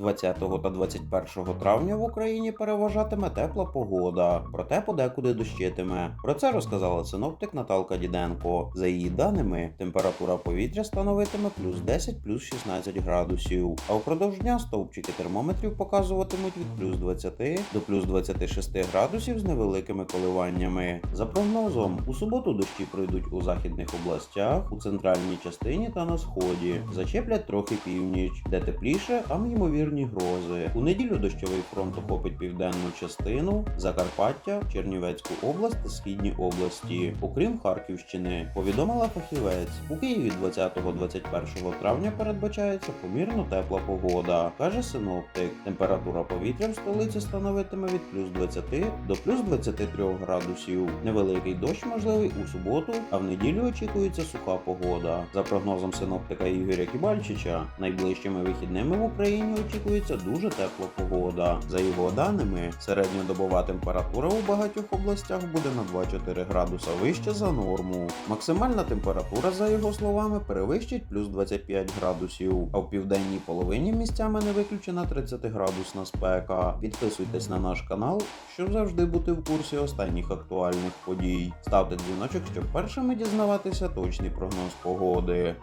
20 та 21 травня в Україні переважатиме тепла погода, проте подекуди дощитиме. Про це розказала синоптик Наталка Діденко. За її даними, температура повітря становитиме плюс 10 плюс 16 градусів, а впродовж дня стовпчики термометрів показуватимуть від плюс 20 до плюс 26 градусів з невеликими коливаннями. За прогнозом, у суботу дощі пройдуть у західних областях, у центральній частині та на сході. Зачеплять трохи північ, де тепліше, а ймовірні грози. У неділю дощовий фронт охопить південну частину, Закарпаття, Чернівецьку область та східні області, окрім Харківщини. Повідомила фахівець. У Києві 20-21 травня передбачається помірно тепла погода, каже синоптик. Температура повітря в столиці становитиме від плюс 20 до плюс 23 градусів. Невеликий дощ можливий у суботу, а в неділю очікується суха погода. За прогнозом синоптика Ігоря Кібальчича, найближчими вихідними в Україні очікується дуже тепла погода. За його даними, середньодобова температура у багатьох областях буде на 2-4 градуса вище за норму. Максимальна температура, за його словами, перевищить плюс 25 градусів, а в південній половині місцями не виключена 30 градусна спека. Підписуйтесь на наш канал, щоб завжди бути в курсі останніх актуальних подій. Ставте дзвіночок, щоб першими дізнаватися точний прогноз погоди.